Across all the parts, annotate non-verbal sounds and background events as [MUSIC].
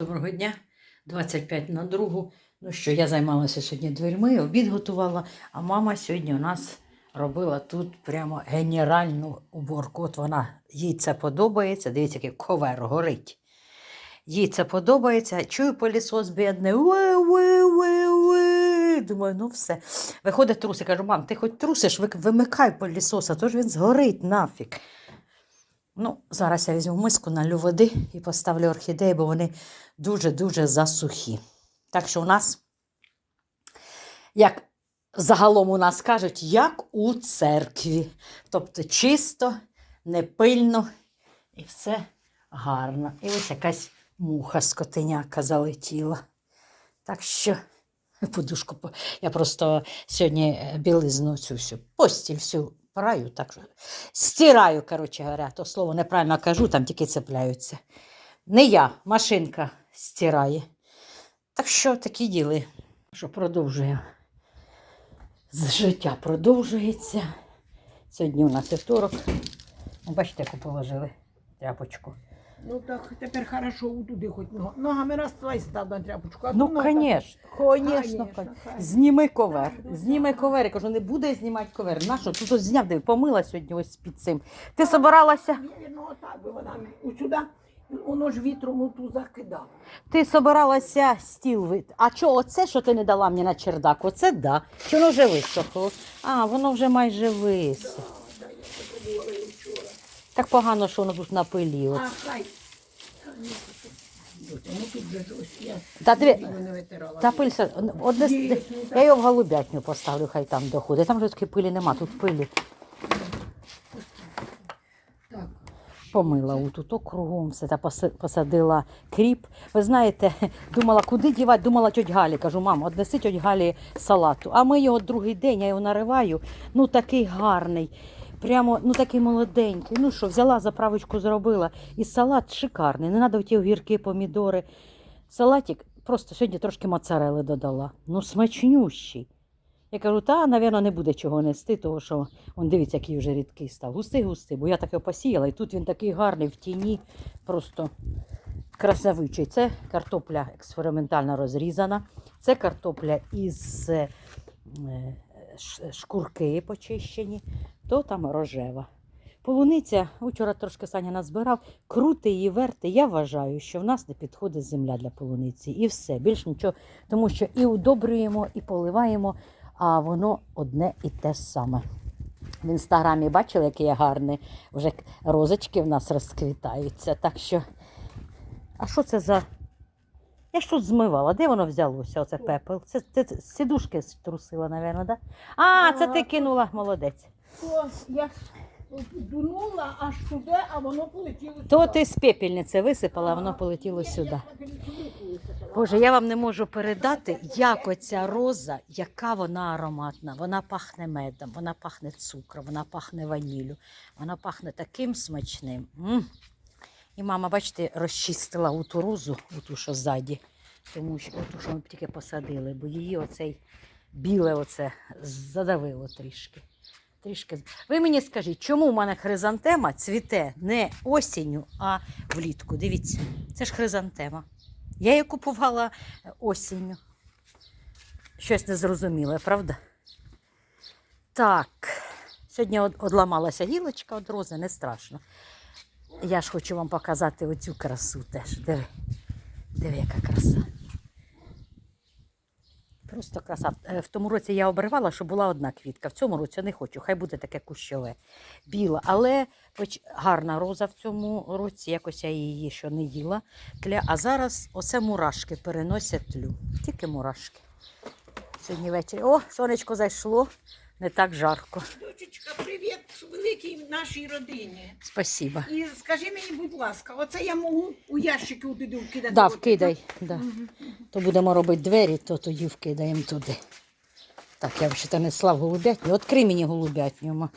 Доброго дня, 25 на другу. Ну що, я займалася сьогодні дверьми, обід готувала, а мама сьогодні у нас робила тут прямо генеральну уборку. От вона, їй це подобається. Дивіться, який ковер горить. Їй це подобається. Чую пилісос бідний. Думаю, ну все. Виходить трус, я кажу, мам, ти хоч трусиш, вимикай пилісос, а то ж він згорить нафіг. Ну, зараз я візьму миску, налю води і поставлю орхідеї, бо вони дуже-дуже засухі. Так що у нас, як загалом у нас кажуть, як у церкві. Тобто чисто, непильно і все гарно. І ось якась муха скотиняка залетіла. Так що подушку. Я просто сьогодні е, білизну цю всю, постіль всю праю, так що стираю, коротше говоря, то слово неправильно кажу, там тільки цепляються. Не я, машинка стирає. Так що такі діли, що продовжує. З життя продовжується. Сьогодні у нас вівторок. Ну, Бачите, яку положили тряпочку. Ну так тепер хорошо туди хоч нога. Ногами раз твій став на тряпочку. А Ну, звісно, Конечно. Зніми ковер. Зніми ковер. Я кажу, не буде знімати ковер. Нащо? Тут ось зняв, диви, помила сьогодні ось під цим. Ти собиралася? так. Отак би вона сюди, воно ж вітром оту закидало. Ти собиралася стіл вит. А чого оце, що ти не дала мені на чердак? Оце да. Чи воно вже висохло? А, воно вже майже висохло. Да, я це подумала і вчора. Так погано, що воно тут на пилі. От. А хай. Та ні, Ну тут же ось я Та диви- його не витирала. Та пиль, все- одне, з- я його в голубятню поставлю, хай там доходить. Там вже такої пилі нема, тут пилі. Так. Помила отут кругом все та поси- посадила кріп. Ви знаєте, [LAUGHS] думала, куди дівати, думала тьоть Галі. Кажу, мам, однеси тьоть Галі салату. А ми його другий день, я його нариваю. Ну такий гарний. Прямо ну такий молоденький. Ну що, взяла заправочку, зробила. І салат шикарний. Не треба ті огірки, помідори. Салатик просто сьогодні трошки моцарели додала. Ну, смачнющий. Я кажу, та, напевно, не буде чого нести, тому що он дивіться, який вже рідкий став. Густий, густий, бо я таке посіяла, і тут він такий гарний в тіні, просто красавичий. Це картопля експериментально розрізана. Це картопля із е, шкурки почищені, то там рожева. Полуниця, вчора трошки Саня назбирав, крути її верти. Я вважаю, що в нас не підходить земля для полуниці. І все, більш нічого, тому що і удобрюємо, і поливаємо, а воно одне і те саме. В інстаграмі бачили, яке я гарне, вже розочки в нас розквітаються. Так що, а що це за. Я ж тут змивала, де воно взялося, оце пепел? Це, це, це сідушки струсила, мабуть, да? А, це ти кинула, молодець. То я дунула аж туди, а воно полетіло сюди. То ти з пепельниці висипала, а воно полетіло сюди. Боже, я вам не можу передати, як оця роза, яка вона ароматна. Вона пахне медом, вона пахне цукром, вона пахне ваніллю, вона пахне таким смачним. М. І мама, бачите, розчистила у ту розу, у ту, що ззаді, тому що оту, що ми тільки посадили, бо її оцей біле оце задавило трішки. Трішки. Ви мені скажіть, чому в мене хризантема цвіте не осінню, а влітку? Дивіться, це ж хризантема. Я її купувала е, осінню. Щось незрозуміле, правда? Так, сьогодні одламалася гілочка від рози, не страшно. Я ж хочу вам показати оцю красу теж. Диви, диви, яка краса. Просто краса. Е, В тому році я обривала, що була одна квітка. В цьому році не хочу. Хай буде таке кущове, біле. Але поч- гарна роза в цьому році. Якось я її ще не їла. Тля. А зараз оце мурашки переносять тлю. Тільки мурашки. Сьогодні ввечері. О, сонечко зайшло. Не так жарко. Дочечка, привіт великій нашій родині. Спасибо. І скажи мені, будь ласка, оце я можу у ящики туди вкидати? Да, вкидай. Да. Мгм. То будемо робити двері, то тоді вкидаємо туди. Так, я взагалі несла в голубятню. Открий мені голубятню. ма.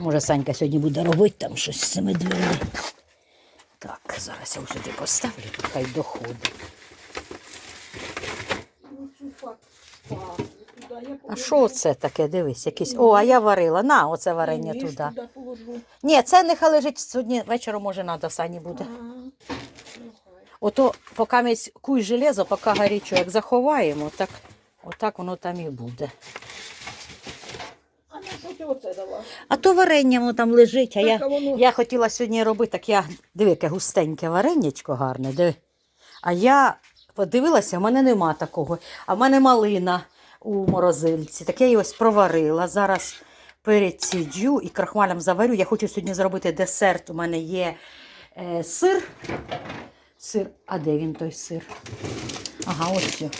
Може, Санька сьогодні буде робити там щось з цими дверми. Так, зараз я сюди поставлю, хай доходить. Ну, цю фак- фак, туди Да, я А що це таке? Дивись, якийсь. О, а я варила. На, оце варення туди. туди положу. Ні, це нехай лежить сьогодні вечором, може, надо сані буде. Ага. Ото поки ми куй железо, поки гарячо, як заховаємо, так отак воно там і буде. А на що ти оце дала? А то варення воно там лежить, а я, Так, а воно- я хотіла сьогодні робити, так я диви, яке густеньке варенячко гарне, диви. А я подивилася, в мене нема такого. А в мене малина у морозильці. Так я її ось проварила. Зараз переціджу і крахмалем заварю. Я хочу сьогодні зробити десерт. У мене є е, сир. Сир. А де він той сир? Ага, ось. все.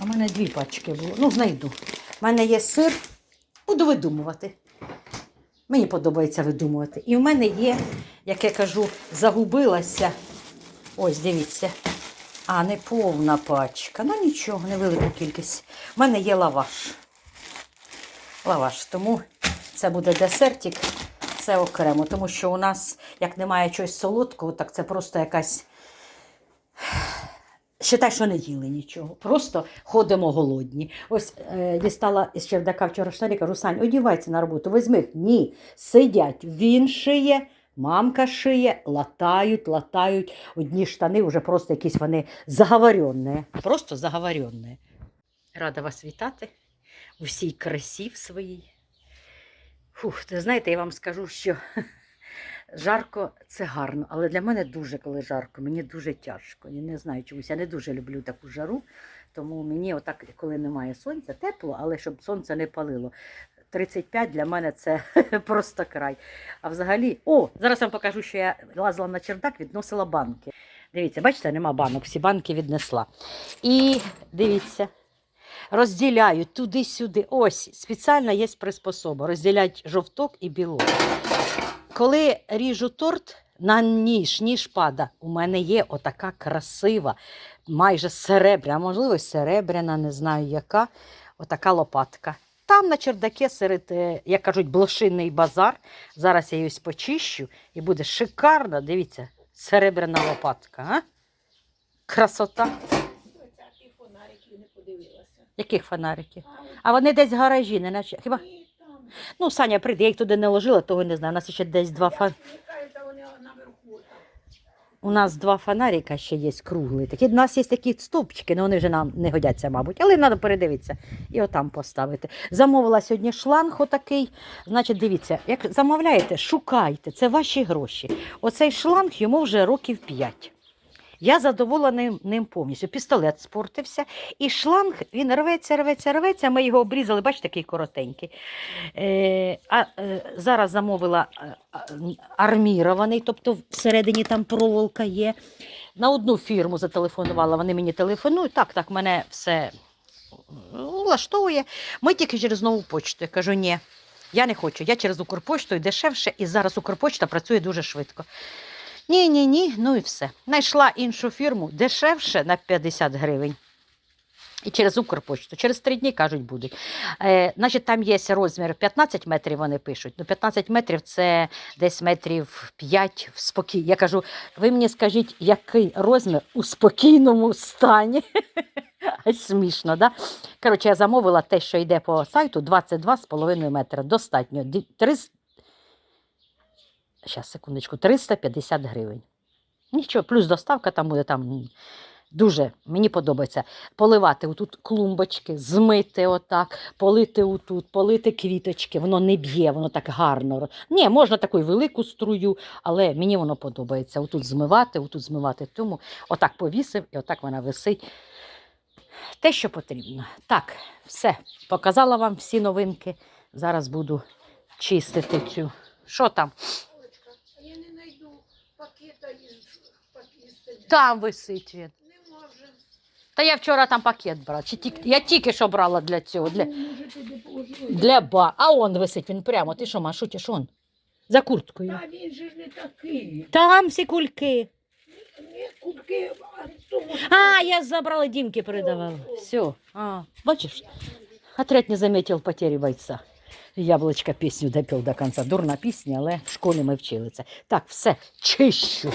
В мене дві пачки було. Ну, знайду. У мене є сир. Буду видумувати. Мені подобається видумувати. І в мене є, як я кажу, загубилася. Ось, дивіться. А, не повна пачка. Ну нічого, невелика кількість. У мене є лаваш. Лаваш. Тому це буде десертик, це окремо. Тому що у нас, як немає чогось солодкого, так це просто якась. Считай, що не їли нічого. Просто ходимо голодні. Ось е, дістала із чердака вчора штани, кажу, Сань, одівайся на роботу, візьми. Ні, сидять. Він шиє, мамка шиє, латають, латають. Одні штани вже просто якісь вони заговоренні. Просто заговоренні. Рада вас вітати у всій красі своїй. Фух, ти знаєте, я вам скажу, що [LAUGHS] жарко це гарно, але для мене дуже, коли жарко, мені дуже тяжко. Я не знаю чомусь. Я не дуже люблю таку жару, тому мені отак, коли немає сонця, тепло, але щоб сонце не палило. 35 для мене це [LAUGHS] просто край. А взагалі, о, зараз вам покажу, що я лазила на чердак, відносила банки. Дивіться, бачите, нема банок, всі банки віднесла. І дивіться, розділяю туди-сюди. Ось спеціально є приспособа. Розділяють жовток і білок. Коли ріжу торт на ніж, ніж пада, у мене є отака красива, майже серебряна, можливо, серебряна, не знаю яка, отака лопатка. Там на чердаке серед, як кажуть, блошинний базар. Зараз я її ось почищу і буде шикарна, дивіться, серебряна лопатка. А? Красота. Фонарики. Яких фонариків? А, вони десь в гаражі, не наче. Хіба? Ну, Саня прийде, я їх туди не ложила, того не знаю. У нас ще десь два фон... Мені кажеться, вони наверху там. У нас два фонарика ще є круглі. Такі. У нас є такі стовпчики, але вони вже нам не годяться, мабуть. Але треба передивитися і отам поставити. Замовила сьогодні шланг отакий. Значить, дивіться, як замовляєте, шукайте, це ваші гроші. Оцей шланг йому вже років 5. Я задоволена ним повністю. Пістолет спортився, і шланг він рветься, рветься, рветься. Ми його обрізали, бачите, такий коротенький. Е, а е, зараз замовила е, армірований, тобто всередині там проволока є. На одну фірму зателефонувала, вони мені телефонують. Так, так, мене все влаштовує. Ми тільки через нову почту. Я кажу, ні, я не хочу. Я через Укрпошту і дешевше, і зараз Укрпочта працює дуже швидко. Ні, ні, ні, ну і все. Знайшла іншу фірму дешевше на 50 гривень. І через Укрпочту. Через три дні кажуть, будуть. Е, значить, там є розмір 15 метрів, вони пишуть. Ну, 15 метрів це десь метрів 5 в спокій. Я кажу, ви мені скажіть, який розмір у спокійному стані? [LAUGHS] Смішно, да? Коротше, я замовила те, що йде по сайту 22,5 метра. Достатньо. Ді- 300... Щас, секундочку, 350 гривень. Нічого, плюс доставка там буде там. Дуже мені подобається поливати отут клумбочки, змити отак, полити отут, полити квіточки. Воно не б'є, воно так гарно. Ні, можна таку велику струю, але мені воно подобається. Отут змивати, отут змивати. Тому отак повісив і отак вона висить. Те, що потрібно. Так, все. Показала вам всі новинки. Зараз буду чистити цю. Що там? Олечка, а я не знайду пакета із пакістами. Там висить він. Та я вчора там пакет брала. Чи тільки- я тільки що брала для цього. Для... Може? Для ба. А он висить він прямо. Ти що, Машутіш, он? За курткою. Та він же ж не такий. Там всі кульки. Не кубки, а я забрала Дімки передавала. Все. А, бачиш? Отряд не заметил потери бойца. Яблочка пісню допів до кінця. Дурна пісня, але в школі ми вчили це. Так, все, чищу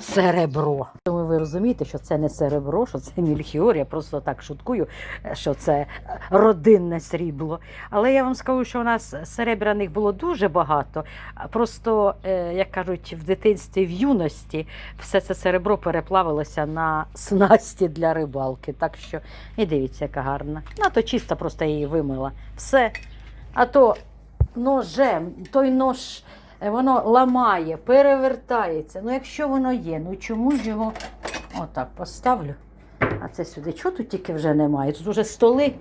серебро. Тому ви розумієте, що це не серебро, що це мільхіор. Я просто так шуткую, що це е, родинне срібло. Але я вам скажу, що у нас серебряних було дуже багато. Просто, е, як кажуть, в дитинстві, в юності все це серебро переплавилося на снасті для рибалки. Так що і дивіться, яка гарна. Ну, то чисто просто її вимила. Все. А то ножем, той нож. е, Воно ламає, перевертається. Ну, якщо воно є, ну чому ж його отак поставлю? А це сюди. Чого тут тільки вже немає? Тут вже столи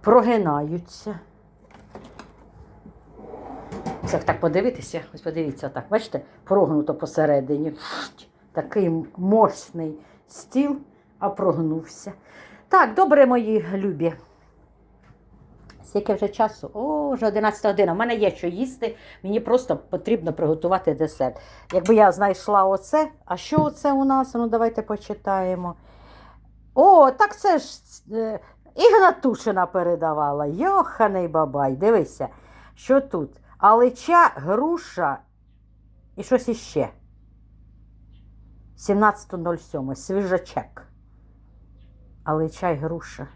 прогинаються. Це так подивитися, ось подивіться, так, бачите, прогнуто посередині. Такий мощний стіл, а прогнувся. Так, добре, мої любі. Скільки вже часу? О, вже 11 година. У мене є що їсти, мені просто потрібно приготувати десерт. Якби я знайшла оце, а що оце у нас? Ну, давайте почитаємо. О, так це ж е, Ігнатушина передавала. Йоханий бабай, дивися, що тут? Алича, груша і щось іще. 17.07. Свіжачек. Алича й груша.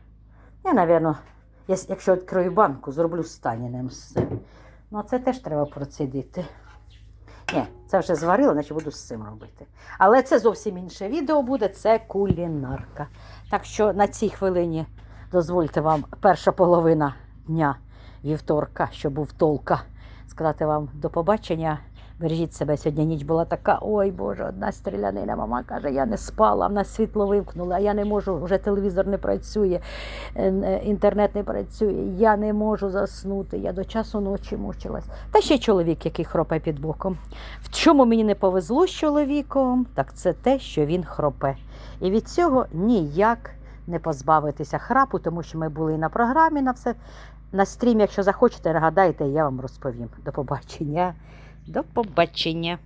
Я, напевно, якщо відкрию банку, зроблю станінем з цим. Ну, це теж треба процідити. Ні, це вже зварила, значить буду з цим робити. Але це зовсім інше відео буде, це кулінарка. Так що на цій хвилині дозвольте вам перша половина дня вівторка, що був толка, сказати вам до побачення. Бережіть себе, сьогодні ніч була така, ой Боже, одна стрілянина. Мама каже, я не спала, в нас світло вимкнули, а я не можу, вже телевізор не працює, е, інтернет не працює, я не можу заснути, я до часу ночі мучилась. Та ще чоловік, який хропе під боком. В чому мені не повезло з чоловіком, так це те, що він хропе. І від цього ніяк не позбавитися храпу, тому що ми були і на програмі на все. На стрімі, якщо захочете, нагадайте, я вам розповім. До побачення. До побачення.